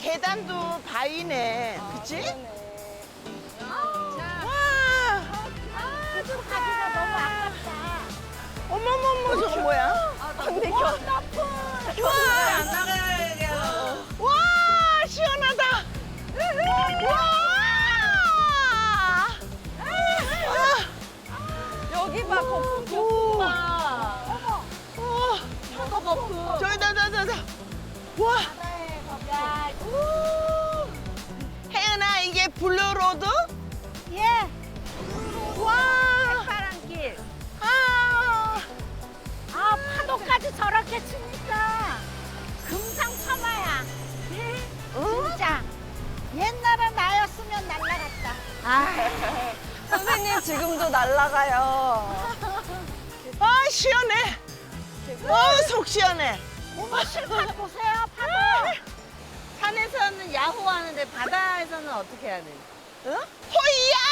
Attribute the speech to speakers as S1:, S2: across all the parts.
S1: 계단도 바위네. 그치? 와!
S2: 좀 가기
S1: 블루로드?
S2: 예.
S1: 와!
S2: 파란 길.
S1: 아!
S2: 아, 파도까지 저렇게 치니까 금상첨화야. 진짜. 옛날에 나였으면 날라갔다. 아,
S3: 선생님 지금도 날아가요.
S1: 아, 시원해! 어, 속 시원해!
S2: 어머, 실컷 보세요, 파도.
S3: 산에서는 야호 하는데 바다에서는 어떻게 해야 돼?
S1: 어? 호이야!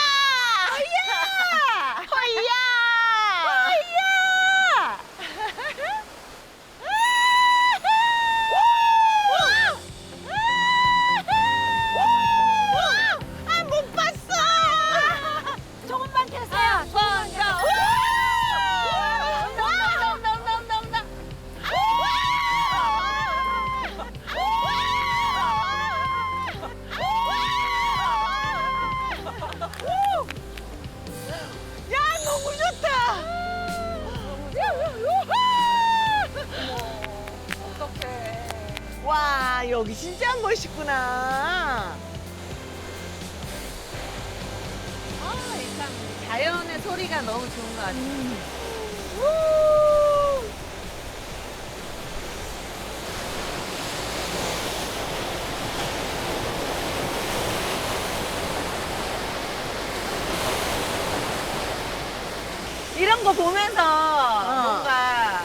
S3: 어떡해.
S1: 와, 여기 진짜 멋있구나.
S3: 아, 참 자연의 소리가 너무 좋은 것 같아요. 이런 거 보면서 뭔가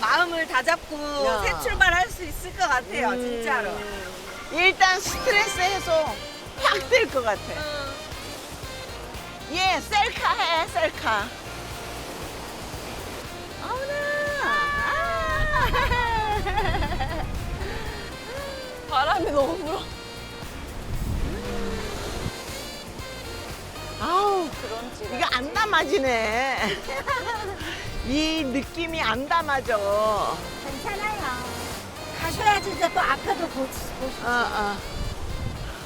S3: 마음을 다잡고
S1: 야.
S3: 새 출발할 수 있을 것 같아요,
S1: 음.
S3: 진짜로.
S1: 일단 스트레스 해소 확 될 것 같아. 예, 셀카 해, 셀카.
S3: 바람이 너무 불어.
S1: 아우,
S3: 그런지.
S1: 이거 안 담아지네. 이 느낌이 안 담아져.
S2: 괜찮아요. 가셔야지 이제 또 앞에도 보시, 보시.
S1: 어, 어.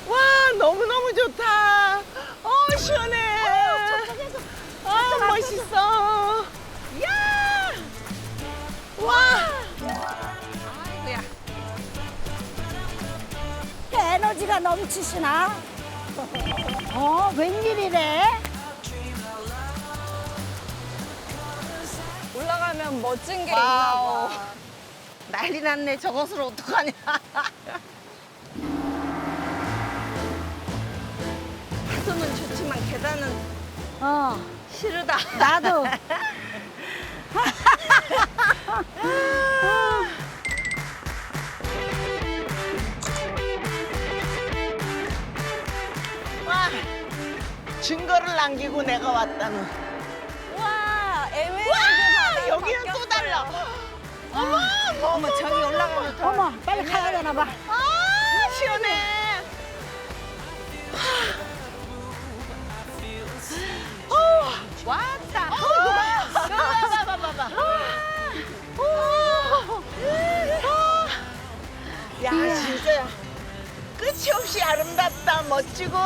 S1: 와, 너무너무 좋다. 어, 시원해.
S2: 저쪽에서
S1: 아, 멋있어. 야! 와!
S3: 아이고야.
S2: 에너지가 넘치시나? 어, 웬일이래?
S3: 올라가면 멋진 게
S1: 와우.
S3: 있나 봐.
S1: 난리 났네. 저것을 어떡하냐.
S3: 파도는 좋지만 계단은
S2: 어,
S3: 싫으다.
S2: 나도.
S1: 와, 증거를 남기고 내가 왔다는.
S3: 어머, 저기 올라가면 더
S2: 어머, 빨리 가야 되나 봐.
S1: 아, 시원해. 어,
S3: 왔다.
S1: 어, 봐봐, 봐봐, 봐봐. 야, 진짜 끝이 없이 아름답다, 멋지고.